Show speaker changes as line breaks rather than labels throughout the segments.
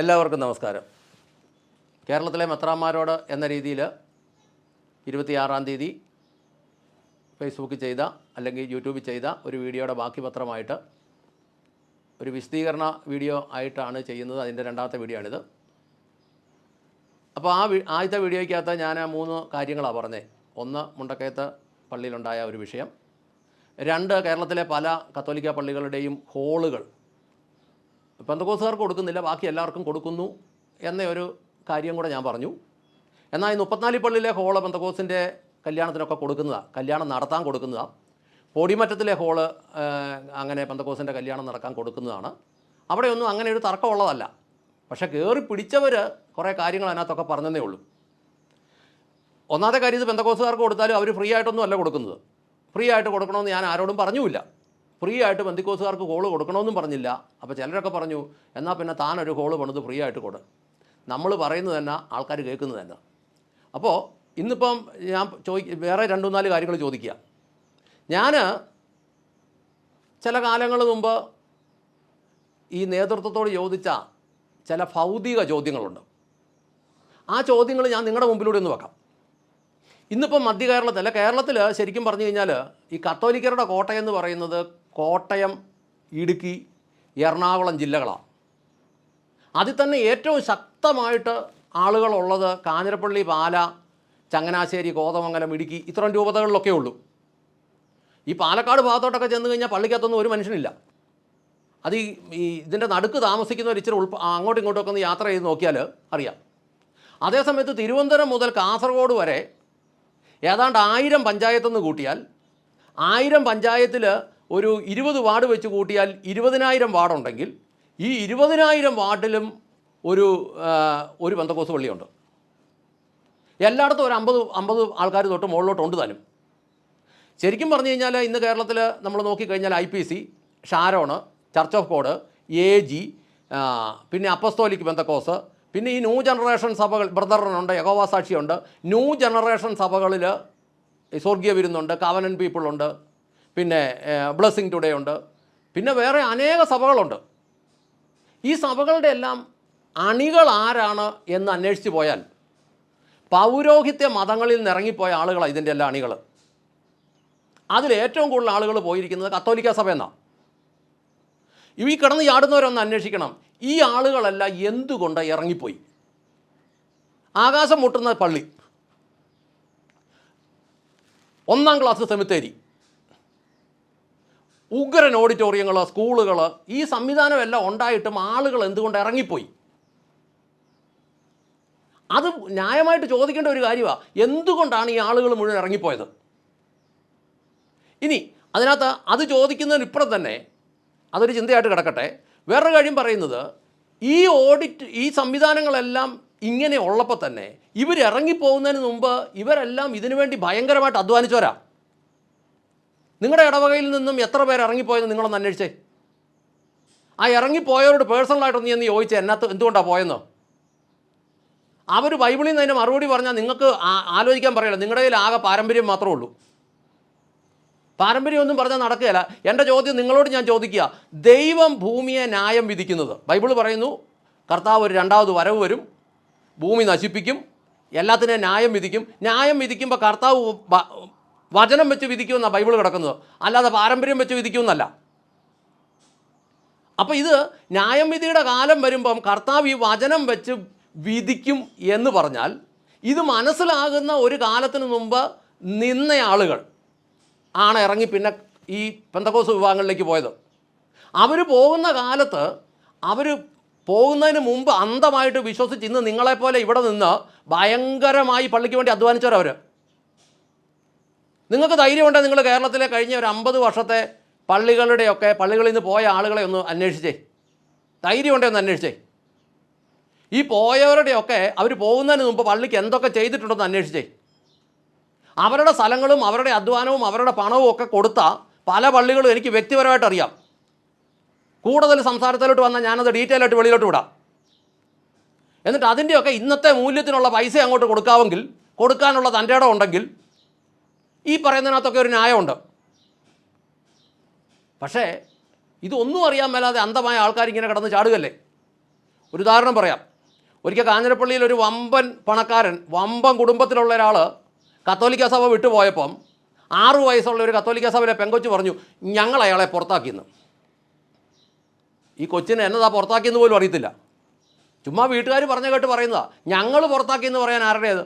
എല്ലാവർക്കും നമസ്കാരം. കേരളത്തിലെ മെത്രാന്മാരോട് എന്ന രീതിയിൽ ഇരുപത്തിയാറാം തീയതി ഫേസ്ബുക്കിൽ ചെയ്ത അല്ലെങ്കിൽ യൂട്യൂബിൽ ചെയ്ത ഒരു വീഡിയോയുടെ ബാക്കി പത്രമായിട്ട് ഒരു വിശദീകരണ വീഡിയോ ആയിട്ടാണ് ചെയ്യുന്നത്. അതിന്റെ രണ്ടാമത്തെ വീഡിയോ ആണിത്. അപ്പോൾ ആ ആദ്യത്തെ വീഡിയോയ്ക്കകത്ത് ഞാൻ മൂന്ന് കാര്യങ്ങളാണ് പറഞ്ഞത്. ഒന്ന് മുണ്ടക്കയത്ത് പള്ളിയിലുണ്ടായ ഒരു വിഷയം. രണ്ട് കേരളത്തിലെ പല കത്തോലിക്ക പള്ളികളുടെയും ഹോളുകൾ പെന്തക്കോസുകാർക്ക് കൊടുക്കുന്നില്ല ബാക്കി എല്ലാവർക്കും കൊടുക്കുന്നു എന്ന ഒരു കാര്യം കൂടെ ഞാൻ പറഞ്ഞു. എന്നാൽ ഈ മുപ്പത്തിനാല് പള്ളിയിലെ ഹോൾ പെന്തക്കോസിന്റെ കല്യാണത്തിനൊക്കെ കൊടുക്കുന്നതാണ് കല്യാണം നടത്താൻ കൊടുക്കുന്നതാണ് പൊടിമറ്റത്തിലെ ഹോൾ അങ്ങനെ പെന്തക്കോസിന്റെ കല്യാണം നടക്കാൻ കൊടുക്കുന്നതാണ്. അവിടെയൊന്നും അങ്ങനെ ഒരു തർക്കമുള്ളതല്ല പക്ഷേ കയറി പിടിച്ചവർ കുറേ കാര്യങ്ങൾ അതിനകത്തൊക്കെ പറഞ്ഞതേ ഉള്ളൂ. ഒന്നാമത്തെ കാര്യം ഇത് പെന്തക്കോസുകാർക്ക് കൊടുത്താലും അവർ ഫ്രീ ആയിട്ടൊന്നും അല്ല കൊടുക്കുന്നത്. ഫ്രീ ആയിട്ട് കൊടുക്കണമെന്ന് ഞാൻ ആരോടും പറഞ്ഞുമില്ല. ഫ്രീ ആയിട്ട് ബന്ധിക്കോസുകാർക്ക് കോൾ കൊടുക്കണമെന്നും പറഞ്ഞില്ല. അപ്പോൾ ചിലരൊക്കെ പറഞ്ഞു എന്നാൽ പിന്നെ താനൊരു കോൾ പണിത് ഫ്രീ ആയിട്ട് കൊടു. നമ്മൾ പറയുന്നത് തന്നെ ആൾക്കാർ കേൾക്കുന്നത് തന്നെ. അപ്പോൾ ഇന്നിപ്പം ഞാൻ ചോദി വേറെ രണ്ടു നാല് കാര്യങ്ങൾ ചോദിക്കുക ഞാൻ ചില കാലങ്ങൾ മുമ്പ് ഈ നേതൃത്വത്തോട് ചോദിച്ച ചില ഭൗതിക ചോദ്യങ്ങളുണ്ട്. ആ ചോദ്യങ്ങൾ ഞാൻ നിങ്ങളുടെ മുമ്പിലൂടെ ഒന്ന് വെക്കാം. ഇന്നിപ്പം മധ്യ കേരളത്തിൽ കേരളത്തിൽ ശരിക്കും പറഞ്ഞു കഴിഞ്ഞാൽ ഈ കത്തോലിക്കരുടെ കോട്ടയെന്ന് പറയുന്നത് കോട്ടയം ഇടുക്കി എറണാകുളം ജില്ലകളാണ്. അതിൽ തന്നെ ഏറ്റവും ശക്തമായിട്ട് ആളുകളുള്ളത് കാഞ്ഞിരപ്പള്ളി പാല ചങ്ങനാശ്ശേരി കോതമംഗലം ഇടുക്കി ഇത്രയും രൂപതകളിലൊക്കെ ഉള്ളൂ. ഈ പാലക്കാട് ഭാഗത്തോട്ടൊക്കെ ചെന്ന് കഴിഞ്ഞാൽ പള്ളിക്കകത്തൊന്നും ഒരു മനുഷ്യനില്ല. അത് ഈ ഇതിന്റെ നടുക്ക് താമസിക്കുന്നവർ ഇച്ചിരി ഉൾപ്പ അങ്ങോട്ടും ഇങ്ങോട്ടും ഒന്ന് യാത്ര ചെയ്ത് നോക്കിയാൽ അറിയാം. അതേസമയത്ത് തിരുവനന്തപുരം മുതൽ കാസർഗോഡ് വരെ ഏതാണ്ട് ആയിരം പഞ്ചായത്തെന്ന് കൂട്ടിയാൽ ആയിരം പഞ്ചായത്തിൽ ഒരു ഇരുപത് വാർഡ് വെച്ച് കൂട്ടിയാൽ ഇരുപതിനായിരം വാർഡുണ്ടെങ്കിൽ ഈ ഇരുപതിനായിരം വാർഡിലും ഒരു ഒരു ബന്ധക്കോസ് പള്ളിയുണ്ട്. എല്ലായിടത്തും ഒരു അമ്പത് അമ്പത് ആൾക്കാർ തൊട്ട് മുകളിലോട്ടുണ്ട് താനും. ശരിക്കും പറഞ്ഞു കഴിഞ്ഞാൽ ഇന്ന് കേരളത്തിൽ നമ്മൾ നോക്കിക്കഴിഞ്ഞാൽ I P C Sharon church of God A G പിന്നെ അപ്പസ്തോലിക് ബന്ധക്കോസ് പിന്നെ ഈ ന്യൂ ജനറേഷൻ സഭകൾ ബ്രദറിനുണ്ട് യഹോവ സാക്ഷിയുണ്ട്. ന്യൂ ജനറേഷൻ സഭകളിൽ സ്വർഗീയ വിരുന്നുണ്ട് കാവനൻ പീപ്പിളുണ്ട്. പിന്നെ ബ്ലെസ്സിങ് ടുഡേ ഉണ്ട്. പിന്നെ വേറെ അനേക സഭകളുണ്ട്. ഈ സഭകളുടെ എല്ലാം അണികൾ ആരാണ് എന്ന് അന്വേഷിച്ച് പോയാൽ പൗരോഹിത്യ മതങ്ങളിൽ നിന്ന് ഇറങ്ങിപ്പോയ ആളുകളാണ് ഇതിന്റെ എല്ലാ അണികൾ. അതിൽ ഏറ്റവും കൂടുതൽ ആളുകൾ പോയിരിക്കുന്നത് കത്തോലിക്ക സഭ എന്നാണ് ഈ കിടന്ന് ചാടുന്നവരൊന്ന് അന്വേഷിക്കണം. ഈ ആളുകളെല്ലാം എന്തുകൊണ്ട് ഇറങ്ങിപ്പോയി? ആകാശം മുട്ടുന്ന പള്ളി. ഒന്നാം ക്ലാസ് സെമിത്തേരി. ഉഗ്രൻ ഓഡിറ്റോറിയങ്ങൾ സ്കൂളുകൾ ഈ സംവിധാനമെല്ലാം ഉണ്ടായിട്ടും ആളുകൾ എന്തുകൊണ്ട് ഇറങ്ങിപ്പോയി? അത് ന്യായമായിട്ട് ചോദിക്കേണ്ട ഒരു കാര്യമാണ് എന്തുകൊണ്ടാണ് ഈ ആളുകൾ മുഴുവൻ ഇറങ്ങിപ്പോയത്? ഇനി അതിനകത്ത് അത് ചോദിക്കുന്നതിന് ഇപ്പുറം തന്നെ അതൊരു ചിന്തയായിട്ട് കിടക്കട്ടെ. വേറൊരു കാര്യം പറയുന്നത് ഈ ഓഡിറ്റ് ഈ സംവിധാനങ്ങളെല്ലാം ഇങ്ങനെ ഉള്ളപ്പോൾ തന്നെ ഇവർ ഇറങ്ങിപ്പോകുന്നതിന് മുമ്പ് ഇവരെല്ലാം ഇതിനുവേണ്ടി ഭയങ്കരമായിട്ട് അധ്വാനിച്ചവരാ. നിങ്ങളുടെ ഇടവകയിൽ നിന്നും എത്ര പേർ ഇറങ്ങിപ്പോയെന്ന് നിങ്ങളൊന്ന് അന്വേഷിച്ചേ. ആ ഇറങ്ങിപ്പോയവരോട് പേഴ്സണലായിട്ടൊന്ന് ഒന്ന് ചോദിച്ചേ എന്നത്ത് എന്തുകൊണ്ടാണ് പോയെന്ന്? അവർ ബൈബിളിൽ നിന്ന് അതിന്റെ മറുപടി പറഞ്ഞാൽ നിങ്ങൾക്ക് ആലോചിക്കാൻ പറയല്ല. നിങ്ങളുടെ കയ്യിൽ ആകെ പാരമ്പര്യം മാത്രമേ ഉള്ളൂ. പാരമ്പര്യമൊന്നും പറഞ്ഞാൽ നടക്കുകയില്ല. എന്റെ ചോദ്യം നിങ്ങളോട് ഞാൻ ചോദിക്കുക. ദൈവം ഭൂമിയെ ന്യായം വിധിക്കുന്നത്. ബൈബിൾ പറയുന്നു കർത്താവ് ഒരു രണ്ടാമത് വരവ് വരും ഭൂമി നശിപ്പിക്കും എല്ലാത്തിനെയും ന്യായം വിധിക്കും. ന്യായം വിധിക്കുമ്പോൾ കർത്താവ് വചനം വെച്ച് വിധിക്കുമെന്നാണ് ബൈബിൾ കിടക്കുന്നത്. അല്ലാതെ പാരമ്പര്യം വെച്ച് വിധിക്കുമെന്നല്ല. അപ്പോൾ ഇത് ന്യായം വിധിയുടെ കാലം വരുമ്പം കർത്താവ് ഈ വചനം വെച്ച് വിധിക്കും എന്ന് പറഞ്ഞാൽ ഇത് മനസ്സിലാകുന്ന ഒരു കാലത്തിന് മുമ്പ് നിന്ന ആളുകൾ ആണ് ഇറങ്ങി പിന്നെ ഈ പെന്തക്കോസ് വിഭാഗങ്ങളിലേക്ക് പോയത്. അവർ പോകുന്ന കാലത്ത് അവർ പോകുന്നതിന് മുമ്പ് അന്ധമായിട്ട് വിശ്വസിച്ച് ഇന്ന് നിങ്ങളെപ്പോലെ ഇവിടെ നിന്ന് ഭയങ്കരമായി പള്ളിക്ക് വേണ്ടി അധ്വാനിച്ചവരവർ നിങ്ങൾക്ക് ധൈര്യമുണ്ടെങ്കിൽ നിങ്ങൾ കേരളത്തിലെ കഴിഞ്ഞ ഒരു അമ്പത് വർഷത്തെ പള്ളികളുടെയൊക്കെ പള്ളികളിൽ നിന്ന് പോയ ആളുകളെ ഒന്ന് അന്വേഷിച്ചേ. ധൈര്യമുണ്ടെങ്കിൽ ഒന്ന് അന്വേഷിച്ചേ. ഈ പോയവരുടെയൊക്കെ അവർ പോകുന്നതിന് മുമ്പ് പള്ളിക്ക് എന്തൊക്കെ ചെയ്തിട്ടുണ്ടെന്ന് അന്വേഷിച്ചേ. അവരുടെ സ്ഥലങ്ങളും അവരുടെ അധ്വാനവും അവരുടെ പണവും ഒക്കെ കൊടുത്ത പല പള്ളികളും എനിക്ക് വ്യക്തിപരമായിട്ട് അറിയാം. കൂടുതൽ സംസാരത്തിലോട്ട് വന്നാൽ ഞാനത് ഡീറ്റെയിൽ ആയിട്ട് വെളിയിലോട്ട് വിടാം. എന്നിട്ട് അതിന്റെയൊക്കെ ഇന്നത്തെ മൂല്യത്തിനുള്ള പൈസ അങ്ങോട്ട് കൊടുക്കാമെങ്കിൽ കൊടുക്കാനുള്ള തന്റെ ഇടം ഉണ്ടെങ്കിൽ ഈ പറയുന്നതിനകത്തൊക്കെ ഒരു ന്യായമുണ്ട്. പക്ഷേ ഇതൊന്നും അറിയാൻ മേലാതെ അന്ധമായ ആൾക്കാർ ഇങ്ങനെ കിടന്ന് ചാടുകല്ലേ ഒരു ഉദാഹരണം പറയാം. ഒരിക്കൽ കാഞ്ഞിരപ്പള്ളിയിൽ ഒരു വമ്പൻ പണക്കാരൻ വമ്പൻ കുടുംബത്തിലുള്ള ഒരാൾ കത്തോലിക്ക സഭ വിട്ടുപോയപ്പം ആറു വയസ്സുള്ള ഒരു കത്തോലിക്ക സഭയിലെ പെങ്കൊച്ച് പറഞ്ഞു ഞങ്ങൾ അയാളെ പുറത്താക്കിയെന്ന്. ഈ കൊച്ചിനെ എന്നതാ പുറത്താക്കിയെന്ന് പോലും അറിയത്തില്ല. ചുമ്മാ വീട്ടുകാർ പറഞ്ഞ കേട്ട് പറയുന്നതാ ഞങ്ങൾ പുറത്താക്കിയെന്ന് പറയാൻ ആരുടേത്?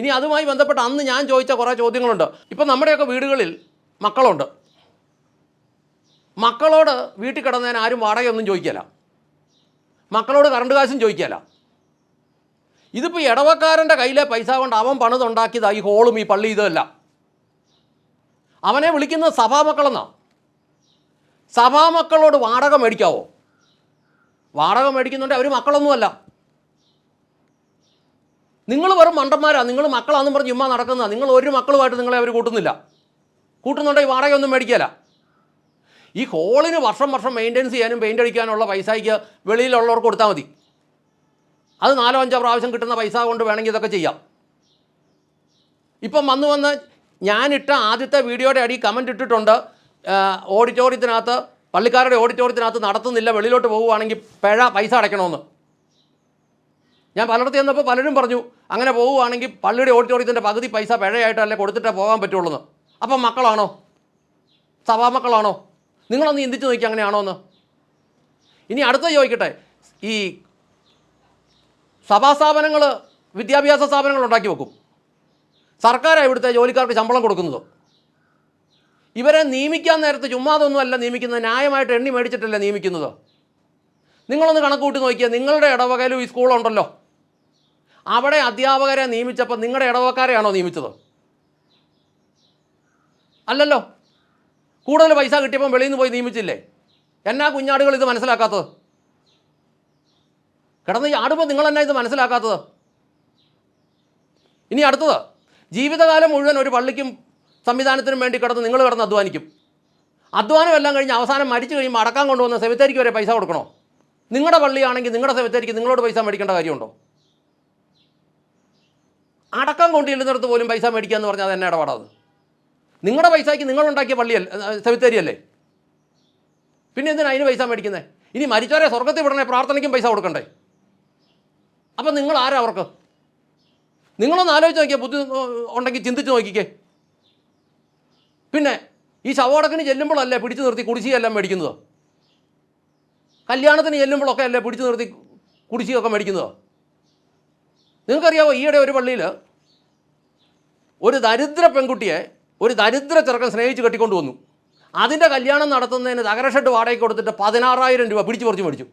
ഇനി അതുമായി ബന്ധപ്പെട്ട് അന്ന് ഞാൻ ചോദിച്ച കുറേ ചോദ്യങ്ങളുണ്ട്. ഇപ്പം നമ്മുടെയൊക്കെ വീടുകളിൽ മക്കളുണ്ട്. മക്കളോട് വീട്ടിൽ കിടന്നതിന് ആരും വാടകയൊന്നും ചോദിക്കല മക്കളോട് കറണ്ട് കാശും ചോദിക്കില്ല. ഇതിപ്പോൾ ഇടവക്കാരന്റെ കയ്യിലെ പൈസ കൊണ്ട് അവൻ പണിതുണ്ടാക്കിയതാണ് ഈ ഹോളും ഈ പള്ളി ഇതുമല്ല അവനെ വിളിക്കുന്നത് സഭാമക്കളെന്നാ സഭാമക്കളോട് വാടക മേടിക്കാവോ? വാടക മേടിക്കുന്നുണ്ടെങ്കിൽ അവർ മക്കളൊന്നുമല്ല. നിങ്ങൾ വെറും മണ്ടന്മാരാണ് നിങ്ങൾ മക്കളാണെന്ന് പറഞ്ഞ് ചുമ്മാ നടക്കുന്ന നിങ്ങൾ ഒരു മക്കളുമായിട്ട് നിങ്ങളെ അവർ കൂട്ടുന്നില്ല. കൂട്ടുന്നുണ്ടെങ്കിൽ വാടകയൊന്നും മേടിക്കില്ല ഈ ഹോളിന് വർഷം വർഷം മെയിന്റെനൻസ് ചെയ്യാനും പെയിന്റ് അടിക്കാനുള്ള പൈസയ്ക്ക് വെളിയിലുള്ളവർക്ക് കൊടുത്താൽ മതി. അത് നാലോ അഞ്ചോ പ്രാവശ്യം കിട്ടുന്ന പൈസ കൊണ്ട് വേണമെങ്കിൽ ഇതൊക്കെ ചെയ്യാം. ഇപ്പം വന്ന് വന്ന് ഞാനിട്ട ആദ്യത്തെ വീഡിയോയുടെ അടി കമന്റ് ഇട്ടിട്ടുണ്ട്. ഓഡിറ്റോറിയത്തിനകത്ത് പള്ളിക്കാരുടെ ഓഡിറ്റോറിയത്തിനകത്ത് നടത്തുന്നില്ല വെളിയിലോട്ട് പോവുകയാണെങ്കിൽ പിഴ പൈസ അടയ്ക്കണമെന്ന്. ഞാൻ പലയിടത്ത് ചെന്നപ്പോൾ പലരും പറഞ്ഞു അങ്ങനെ പോവുകയാണെങ്കിൽ പള്ളിയുടെ ഓഡിറ്റോറിയത്തിന്റെ പകുതി പൈസ പിഴയായിട്ടല്ലേ കൊടുത്തിട്ടേ പോകാൻ പറ്റുള്ളൂ എന്ന് അപ്പം മക്കളാണോ? സഭാമക്കളാണോ നിങ്ങളൊന്ന് ചിന്തിച്ച് നോക്കി അങ്ങനെയാണോ എന്ന് ഇനി അടുത്ത ചോദിക്കട്ടെ. ഈ സഭാ സഭാസ്ഥാപനങ്ങൾ വിദ്യാഭ്യാസ സ്ഥാപനങ്ങൾ ഉണ്ടാക്കി വെക്കും. സർക്കാരാണ് ഇവിടുത്തെ ജോലിക്കാർക്ക് ശമ്പളം കൊടുക്കുന്നത്. ഇവരെ നിയമിക്കാൻ നേരത്ത് ചുമ്മാതൊന്നും അല്ല നിയമിക്കുന്നത് ന്യായമായിട്ട് എണ്ണി മേടിച്ചിട്ടല്ലേ നിയമിക്കുന്നത്. നിങ്ങളൊന്ന് കണക്ക് കൂട്ടി നോക്കിയാൽ നിങ്ങളുടെ ഇടവകയിലും ഈ സ്കൂളുണ്ടല്ലോ. അവിടെ അധ്യാപകരെ നിയമിച്ചപ്പോൾ നിങ്ങളുടെ ഇടവക്കാരെയാണോ നിയമിച്ചത്? അല്ലല്ലോ. കൂടുതൽ പൈസ കിട്ടിയപ്പോൾ വെളിയിൽ നിന്ന് പോയി നിയമിച്ചില്ലേ? എന്നാ കുഞ്ഞാടുകൾ ഇത് മനസ്സിലാക്കാത്തത്? കിടന്ന് ചാടുമ്പോൾ നിങ്ങൾ എന്നാ ഇത് മനസ്സിലാക്കാത്തത്? ഇനി അടുത്തത് ജീവിതകാലം മുഴുവൻ ഒരു പള്ളിക്കും സംവിധാനത്തിനും വേണ്ടി കിടന്ന് നിങ്ങൾ കിടന്ന് അധ്വാനിക്കും. അധ്വാനം എല്ലാം കഴിഞ്ഞ് അവസാനം മരിച്ചു കഴിയുമ്പോൾ അടക്കാൻ കൊണ്ടുവന്ന സെമിത്തേരിക്ക് വരെ പൈസ കൊടുക്കണോ? നിങ്ങളുടെ പള്ളിയാണെങ്കിൽ നിങ്ങളുടെ സെമിത്തേരിക്ക് നിങ്ങളോട് പൈസ മേടിക്കേണ്ട കാര്യമുണ്ടോ? അടക്കം കൊണ്ടിരുന്നിടത്ത് പോലും പൈസ മേടിക്കുക എന്ന് പറഞ്ഞാൽ അത് എന്നെ ഇടപാടാണ് നിങ്ങളുടെ പൈസയ്ക്ക് നിങ്ങളുണ്ടാക്കിയ പള്ളിയല്ലേ സെമിത്തേരിയല്ലേ? പിന്നെ എന്തിനാ അതിന് പൈസ മേടിക്കുന്നത് ഇനി മരിച്ചവരെ സ്വർഗത്തിൽ വിടണേ പ്രാർത്ഥനയ്ക്കും പൈസ കൊടുക്കണ്ടേ? അപ്പം നിങ്ങൾ ആരാ അവർക്ക്? നിങ്ങളൊന്ന് ആലോചിച്ച് നോക്കിയാൽ ബുദ്ധി ഉണ്ടെങ്കിൽ ചിന്തിച്ച് നോക്കിക്കേ. പിന്നെ ഈ ശവോടക്കിന് ചെല്ലുമ്പോഴല്ലേ പിടിച്ചു നിർത്തി കുടിശ്ശിയെല്ലാം മേടിക്കുന്നതോ? കല്യാണത്തിന് ചെല്ലുമ്പോഴൊക്കെ അല്ലേ പിടിച്ചു നിർത്തി കുടിശ്ശിയൊക്കെ മേടിക്കുന്നത്? നിങ്ങൾക്കറിയാവോ ഈയിടെ ഒരു പള്ളിയിൽ ഒരു ദരിദ്ര പെൺകുട്ടിയെ ഒരു ദരിദ്ര ചെറുക്കൻ സ്നേഹിച്ച് കെട്ടിക്കൊണ്ട് വന്നു. അതിന്റെ കല്യാണം നടത്തുന്നതിന് തകര ഷെഡ് വാടകയ്ക്ക് കൊടുത്തിട്ട് പതിനാറായിരം രൂപ പിടിച്ചു പറിച്ചു മേടിച്ചു.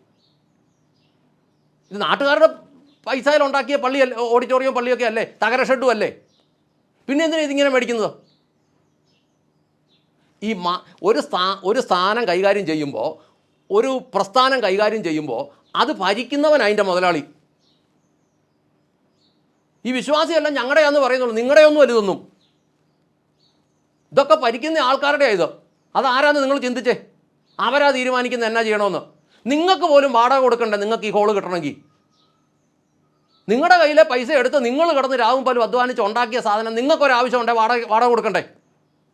ഇത് നാട്ടുകാരുടെ പൈസയിൽ ഉണ്ടാക്കിയ പള്ളിയല്ലേ ഓഡിറ്റോറിയം പള്ളിയൊക്കെ അല്ലേ തകര ഷെഡും അല്ലേ? പിന്നെ എന്തിനാണ് ഇതിങ്ങനെ മേടിക്കുന്നത്? ഈ മാ ഒരു സ്ഥാ ഒരു സ്ഥാനം കൈകാര്യം ചെയ്യുമ്പോൾ ഒരു പ്രസ്ഥാനം കൈകാര്യം ചെയ്യുമ്പോൾ അത് ഭരിക്കുന്നവൻ അതിന്റെ മുതലാളി. ഈ വിശ്വാസിയെല്ലാം ഞങ്ങളുടെയാന്ന് പറയുന്നുള്ളൂ. നിങ്ങളുടെയൊന്നും വലുതൊന്നും. ഇതൊക്കെ ഭരിക്കുന്ന ആൾക്കാരുടെ ഇത്. അതാരാന്ന് നിങ്ങൾ ചിന്തിച്ചേ? അവരാ തീരുമാനിക്കുന്ന എന്നാ ചെയ്യണമെന്ന്. നിങ്ങൾക്ക് പോലും വാടക കൊടുക്കണ്ടേ നിങ്ങൾക്ക് ഈ ഹോൾ കിട്ടണമെങ്കിൽ. നിങ്ങളുടെ കയ്യിലെ പൈസ എടുത്ത് നിങ്ങൾ കിടന്ന് രാവും പോലും അധ്വാനിച്ച് ഉണ്ടാക്കിയ സാധനം നിങ്ങൾക്കൊരാവശ്യം ഉണ്ടേ വാടക വാടക കൊടുക്കണ്ടേ?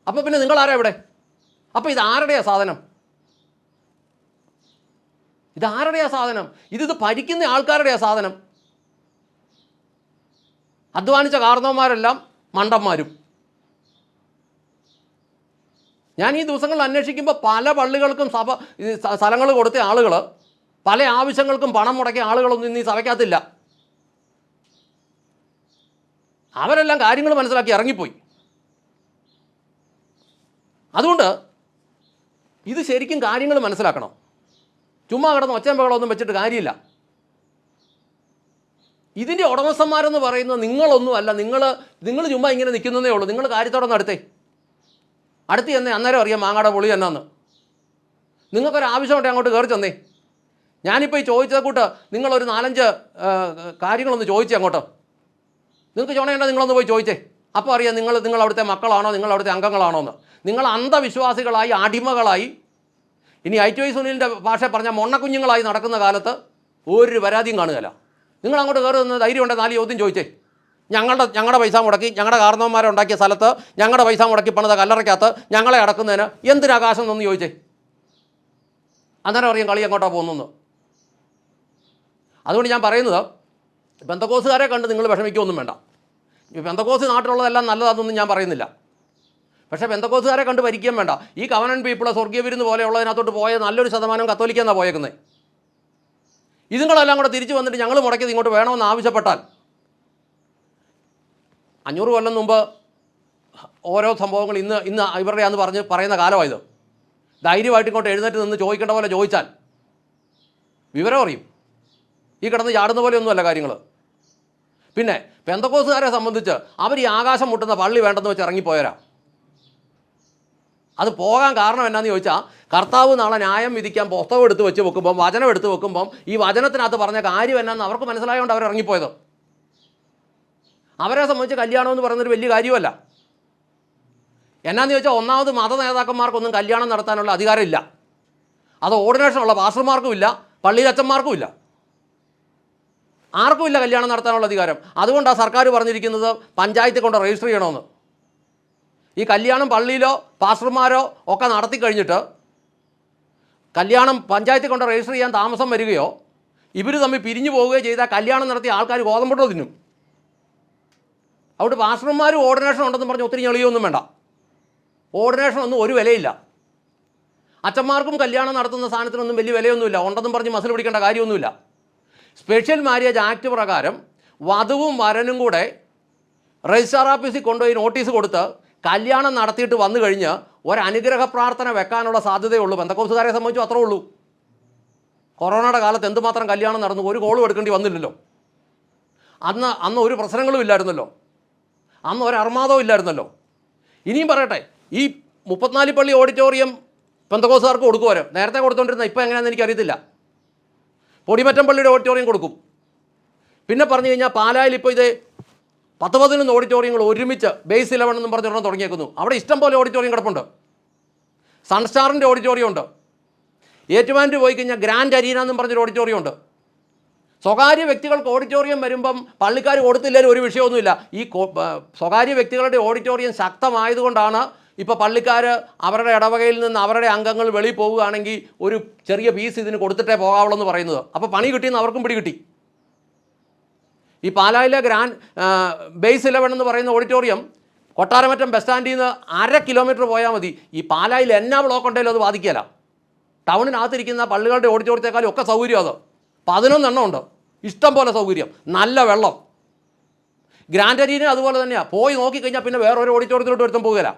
അപ്പോൾ പിന്നെ നിങ്ങൾ ആരാ ഇവിടെ? അപ്പോൾ ഇത് സാധനം? ഇത് ആരുടെയാ സാധനം? ഇത് ഇത് ഭരിക്കുന്ന ആൾക്കാരുടെയാ സാധനം. അധ്വാനിച്ച കാർന്നവന്മാരെല്ലാം മണ്ടന്മാരും. ഞാൻ ഈ ദിവസങ്ങളിൽ അന്വേഷിക്കുമ്പോൾ പല പള്ളികൾക്കും സഭ സ്ഥലങ്ങൾ കൊടുത്ത ആളുകൾ പല ആവശ്യങ്ങൾക്കും പണം മുടക്കിയ ആളുകളൊന്നും ഇന്ന് ഈ സഭയ്ക്കകത്തില്ല. അവരെല്ലാം കാര്യങ്ങൾ മനസ്സിലാക്കി ഇറങ്ങിപ്പോയി. അതുകൊണ്ട് ഇത് ശരിക്കും കാര്യങ്ങൾ മനസ്സിലാക്കണം. ചുമ്മാ കിടന്ന് ഒച്ചയും ബഹളമൊന്നും വെച്ചിട്ട് കാര്യമില്ല. ഇതിന്റെ ഉടമസ്ഥന്മാരെന്ന് പറയുന്നത് നിങ്ങളൊന്നും അല്ല. നിങ്ങൾ നിങ്ങൾ ചുമ്മാ ഇങ്ങനെ നിൽക്കുന്നതേ ഉള്ളൂ. നിങ്ങൾ കാര്യത്തോടെ നടത്തേ അടുത്ത്. ചെന്നേ അന്നേരം അറിയാം മാങ്ങാടെ പൊളി എന്നാന്ന്. നിങ്ങൾക്കൊരു ആവശ്യമുണ്ടെ അങ്ങോട്ട് കയറി ചെന്നേ. ഞാനിപ്പോൾ ഈ ചോദിച്ചത് കൂട്ട് നിങ്ങളൊരു നാലഞ്ച് കാര്യങ്ങളൊന്ന് ചോദിച്ചേ അങ്ങോട്ട്. നിങ്ങൾക്ക് ചോണേണ്ട നിങ്ങളൊന്ന് പോയി ചോദിച്ചേ. അപ്പോൾ അറിയാം നിങ്ങൾ നിങ്ങൾ അവിടുത്തെ മക്കളാണോ? നിങ്ങൾ അവിടുത്തെ അംഗങ്ങളാണോ എന്ന്. നിങ്ങൾ അന്ധവിശ്വാസികളായി അടിമകളായി. ഇനി ഐ ടി ഐ സുനിലിന്റെ ഭാഷ പറഞ്ഞാൽ മൊണ്ണക്കുഞ്ഞുങ്ങളായി നടക്കുന്ന കാലത്ത് ഒരു പരാതിയും കാണുകയില്ല. നിങ്ങൾ അങ്ങോട്ട് കയറി നിന്ന് ധൈര്യം ഉണ്ടെങ്കിൽ നാല് ചോദ്യം ചോദിച്ചേ. ഞങ്ങളുടെ ഞങ്ങളുടെ പൈസ മുടക്കി ഞങ്ങളുടെ കാരണവന്മാരെ ഉണ്ടാക്കിയ സ്ഥലത്ത് ഞങ്ങളുടെ പൈസ മുടക്കി പണിത കല്ലറയ്ക്കകത്ത് ഞങ്ങളെ അടക്കുന്നതിന് എന്തിനാകാശം എന്നൊന്ന് ചോദിച്ചേ. അന്നേരം അറിയാം കളി എങ്ങോട്ടാ പോകുന്നു അതുകൊണ്ട് ഞാൻ പറയുന്നത് ബന്ധക്കോസുകാരെ കണ്ട് നിങ്ങൾ വിഷമിക്കുകയൊന്നും വേണ്ട. ബന്ധക്കോസ് നാട്ടിലുള്ളതെല്ലാം നല്ലതാണെന്നൊന്നും ഞാൻ പറയുന്നില്ല. പക്ഷേ ബന്ധക്കോസുകാരെ കണ്ട് ഭരിക്കുകയും വേണ്ട. ഈ കവനൻ പീപ്പിൾ സ്വർഗീയ വിരുന്ന് പോലെയുള്ളതിനകത്തോട്ട് പോയ നല്ലൊരു ശതമാനം കത്തോലിക്കാന്നാണ് പോയേക്കുന്നത് ഇതുങ്ങളെല്ലാം കൂടെ തിരിച്ചു വന്നിട്ട് ഞങ്ങൾ മുടക്കിയത് ഇങ്ങോട്ട് വേണമെന്ന് ആവശ്യപ്പെട്ടാൽ അഞ്ഞൂറ് കൊല്ലം മുമ്പ് ഓരോ സംഭവങ്ങൾ ഇന്ന് ഇന്ന് ഇവരുടെയാന്ന് പറഞ്ഞ് പറയുന്ന കാലമായത് ധൈര്യമായിട്ട് ഇങ്ങോട്ട് എഴുന്നേറ്റ് നിന്ന് ചോദിക്കേണ്ട പോലെ ചോദിച്ചാൽ വിവരം അറിയും. ഈ കിടന്ന് ചാടുന്ന പോലെ പോലെയൊന്നുമല്ല കാര്യങ്ങൾ. പിന്നെ പെന്തക്കോസുകാരെ സംബന്ധിച്ച് അവർ ഈ ആകാശം മുട്ടുന്ന പള്ളി വേണ്ടെന്ന് വെച്ച് ഇറങ്ങിപ്പോയരാ അത് പോകാൻ കാരണം എന്നാന്ന് ചോദിച്ചാൽ കർത്താവ് നാളെ ന്യായം വിധിക്കാൻ പുസ്തകം എടുത്ത് വെച്ച് വെക്കുമ്പം വചനം എടുത്ത് വെക്കുമ്പം ഈ വചനത്തിനകത്ത് പറഞ്ഞ കാര്യം എന്നാന്ന് അവർക്ക് മനസ്സിലായതുകൊണ്ട് അവർ ഇറങ്ങിപ്പോയത്. അവരെ സംബന്ധിച്ച് കല്യാണം എന്ന് പറയുന്നൊരു വലിയ കാര്യമല്ല. എന്നാന്ന് ചോദിച്ചാൽ ഒന്നാമത് മത നേതാക്കന്മാർക്കൊന്നും കല്യാണം നടത്താനുള്ള അധികാരമില്ല. അത് ഓർഡിനേഷനുള്ള പാസ്റ്റർമാർക്കും ഇല്ല പള്ളിയിലച്ചന്മാർക്കും ഇല്ല. ആർക്കും ഇല്ല കല്യാണം നടത്താനുള്ള അധികാരം. അതുകൊണ്ടാണ് സർക്കാർ പറഞ്ഞിരിക്കുന്നത് പഞ്ചായത്തിൽ കൊണ്ട് രജിസ്റ്റർ ചെയ്യണമെന്ന്. ഈ കല്യാണം പള്ളിയിലോ പാസ്റ്റർമാരോ ഒക്കെ നടത്തി കഴിഞ്ഞിട്ട് കല്യാണം പഞ്ചായത്തിൽ കൊണ്ട് രജിസ്റ്റർ ചെയ്യാൻ താമസം വരികയോ ഇവർ തമ്മിൽ പിരിഞ്ഞു പോവുകയോ ചെയ്താൽ കല്യാണം നടത്തിയ ആൾക്കാർ ഗോതമ്പട്ടോ തിന്നും? അവിടെ പാസ്റ്റർമാരും ഓർഡിനേഷൻ ഉണ്ടെന്ന് പറഞ്ഞ് ഒത്തിരി ഞെളിയൊന്നും വേണ്ട. ഓർഡിനേഷൻ ഒന്നും ഒരു വിലയില്ല. അച്ഛന്മാർക്കും കല്യാണം നടത്തുന്ന സാധനത്തിനൊന്നും വലിയ വിലയൊന്നുമില്ല. ഉണ്ടെന്നും പറഞ്ഞ് മസിൽ പിടിക്കേണ്ട കാര്യമൊന്നുമില്ല. സ്പെഷ്യൽ മാരേജ് ആക്ട് പ്രകാരം വധുവും വരനും കൂടെ രജിസ്ട്രാർ ഓഫീസിൽ കൊണ്ടുപോയി നോട്ടീസ് കൊടുത്ത് കല്യാണം നടത്തിയിട്ട് വന്നു കഴിഞ്ഞ് ഒരനുഗ്രഹ പ്രാർത്ഥന വെക്കാനുള്ള സാധ്യതയുള്ളൂ. ബന്ധക്കോസുകാരെ സംബന്ധിച്ചു അത്രേ ഉള്ളൂ. കൊറോണയുടെ കാലത്ത് എന്തുമാത്രം കല്യാണം നടന്നു ഒരു കോളും എടുക്കേണ്ടി വന്നില്ലല്ലോ. അന്ന് അന്ന് ഒരു പ്രശ്നങ്ങളും ഇല്ലായിരുന്നല്ലോ. അന്ന് ഒരു ഇല്ലായിരുന്നല്ലോ. ഇനിയും പറയട്ടെ ഈ മുപ്പത്തിനാല് പള്ളി ഓഡിറ്റോറിയം ബന്ധക്കോസുകാർക്ക് കൊടുക്കുമല്ലോ നേരത്തെ കൊടുത്തോണ്ടിരുന്ന ഇപ്പം എങ്ങനെയാണെന്ന് എനിക്കറിയത്തില്ല. പൊടിമറ്റം പള്ളിയുടെ ഓഡിറ്റോറിയം കൊടുക്കും. പിന്നെ പറഞ്ഞു കഴിഞ്ഞാൽ പാലായിൽ ഇപ്പോൾ ഇത് പത്ത് പതിനൊന്ന് ഓഡിറ്റോറിയങ്ങൾ ഒരുമിച്ച് ബേസ് ഇലവൻ എന്നും പറഞ്ഞൊരെണ്ണം തുടങ്ങിയേക്കുന്നു. അവിടെ ഇഷ്ടം പോലെ ഓഡിറ്റോറിയം കിടപ്പുണ്ട്. സൺസ്റ്റാറിന്റെ ഓഡിറ്റോറിയം ഉണ്ട്. ഏറ്റുമാന്റെ പോയി കഴിഞ്ഞാൽ ഗ്രാൻഡ് അരീന എന്നും പറഞ്ഞൊരു ഓഡിറ്റോറിയം ഉണ്ട്. സ്വകാര്യ വ്യക്തികൾക്ക് ഓഡിറ്റോറിയം വരുമ്പം പള്ളിക്കാർ കൊടുത്തില്ലെങ്കിൽ ഒരു വിഷയമൊന്നുമില്ല. ഈ സ്വകാര്യ വ്യക്തികളുടെ ഓഡിറ്റോറിയം ശക്തമായതുകൊണ്ടാണ് ഇപ്പോൾ പള്ളിക്കാർ അവരുടെ ഇടവകയിൽ നിന്ന് അവരുടെ അംഗങ്ങൾ വെളിയിൽ പോവുകയാണെങ്കിൽ ഒരു ചെറിയ ഫീസ് ഇതിന് കൊടുത്തിട്ടേ പോകാവുള്ളൂ എന്ന് പറയുന്നത്. അപ്പോൾ പണി കിട്ടിയെന്ന് അവർക്കും പിടി കിട്ടി ഈ പാലായിലെ ഗ്രാൻഡ് ബേസ് ഇലവൻ എന്ന് പറയുന്ന ഓഡിറ്റോറിയം കൊട്ടാരമറ്റം ബസ് സ്റ്റാൻഡിൽ നിന്ന് അര കിലോമീറ്റർ പോയാൽ മതി. ഈ പാലായിൽ എന്നാ ബ്ലോക്ക് ഉണ്ടെങ്കിലും അത് ബാധിക്കില്ല ടൗണിനകത്തിരിക്കുന്ന പള്ളികളുടെ ഓഡിറ്റോറിയത്തെക്കാളും ഒക്കെ സൗകര്യം അത്. പതിനൊന്നെണ്ണം ഉണ്ട്. ഇഷ്ടം പോലെ സൗകര്യം. നല്ല വെള്ളം. ഗ്രാൻഡ് അരീന അതുപോലെ തന്നെയാണ് പോയി നോക്കിക്കഴിഞ്ഞാൽ പിന്നെ വേറൊരു ഓഡിറ്റോറിയത്തിലോട്ട് ഒരുത്തം പോകുകയില്ല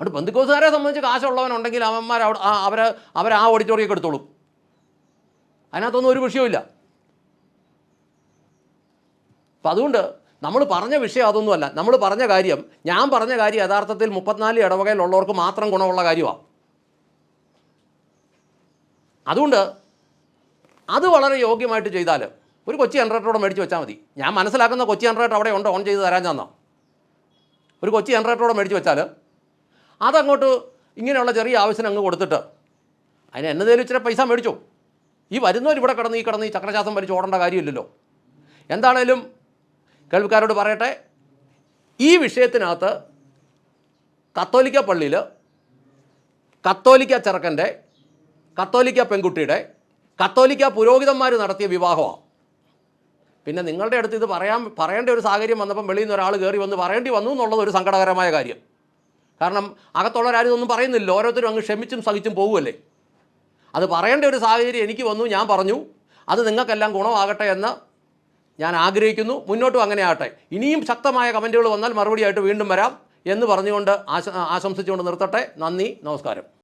അതുകൊണ്ട് ബന്ധുക്കോസുകാരെ സംബന്ധിച്ച് കാശുള്ളവനുണ്ടെങ്കിൽ അവന്മാർ അവിടെ അവർ ആ ഓഡിറ്റോറിയൊക്കെ എടുത്തോളും. അതിനകത്തൊന്നും ഒരു വിഷയമില്ല അപ്പം അതുകൊണ്ട് നമ്മൾ പറഞ്ഞ വിഷയം അതൊന്നുമല്ല. നമ്മൾ പറഞ്ഞ കാര്യം ഞാൻ പറഞ്ഞ കാര്യം യഥാർത്ഥത്തിൽ മുപ്പത്തിനാല് ഇടവകയിലുള്ളവർക്ക് മാത്രം ഗുണമുള്ള കാര്യമാണ് അതുകൊണ്ട് അത് വളരെ യോഗ്യമായിട്ട് ചെയ്താൽ ഒരു കൊച്ചി ജനറേറ്ററോടെ മേടിച്ച് വെച്ചാൽ മതി. ഞാൻ മനസ്സിലാക്കുന്ന കൊച്ചി ജനറേറ്റർ അവിടെ ഉണ്ട്? ഓൺ ചെയ്ത് തരാൻ ചെന്നോ? ഒരു കൊച്ചി ജനറേറ്ററോടെ മേടിച്ച് വെച്ചാൽ അതങ്ങോട്ട് ഇങ്ങനെയുള്ള ചെറിയ ആവശ്യം അങ്ങ് കൊടുത്തിട്ട് അതിന് എന്നതേലും ഇച്ചിരി പൈസ മേടിച്ചോ. ഈ വരുന്നവർ ഇവിടെ കിടന്ന് ഈ കിടന്ന് ഈ ചക്രശാസം വലിച്ച് ഓടേണ്ട കാര്യമില്ലല്ലോ. എന്താണേലും കേൾവിക്കാരോട് പറയട്ടെ. ഈ വിഷയത്തിനകത്ത് കത്തോലിക്ക പള്ളിയിൽ കത്തോലിക്ക ചെറുക്കന്റെ കത്തോലിക്ക പെൺകുട്ടിയുടെ കത്തോലിക്ക പുരോഹിതന്മാർ നടത്തിയ വിവാഹമാണ് പിന്നെ നിങ്ങളുടെ അടുത്ത് ഇത് പറയാൻ പറയേണ്ട ഒരു സാഹചര്യം വന്നപ്പം വെളിയിൽ നിന്ന് ഒരാൾ കയറി വന്ന് പറയേണ്ടി വന്നു എന്നുള്ളത് ഒരു സങ്കടകരമായ കാര്യം. കാരണം അകത്തുള്ളവരാരും ഒന്നും പറയുന്നില്ല. ഓരോരുത്തരും അങ്ങ് ക്ഷമിച്ചും സഹിച്ചും പോകുമല്ലേ അത് പറയേണ്ട ഒരു സാഹചര്യം എനിക്ക് വന്നു ഞാൻ പറഞ്ഞു. അത് നിങ്ങൾക്കെല്ലാം ഗുണമാകട്ടെ എന്ന് ഞാൻ ആഗ്രഹിക്കുന്നു മുന്നോട്ടും അങ്ങനെ ആകട്ടെ. ഇനിയും ശക്തമായ കമന്റുകൾ വന്നാൽ മറുപടിയായിട്ട് വീണ്ടും വരാം എന്ന് പറഞ്ഞുകൊണ്ട് ആശ ആശംസിച്ചുകൊണ്ട് നിർത്തട്ടെ. നന്ദി നമസ്കാരം.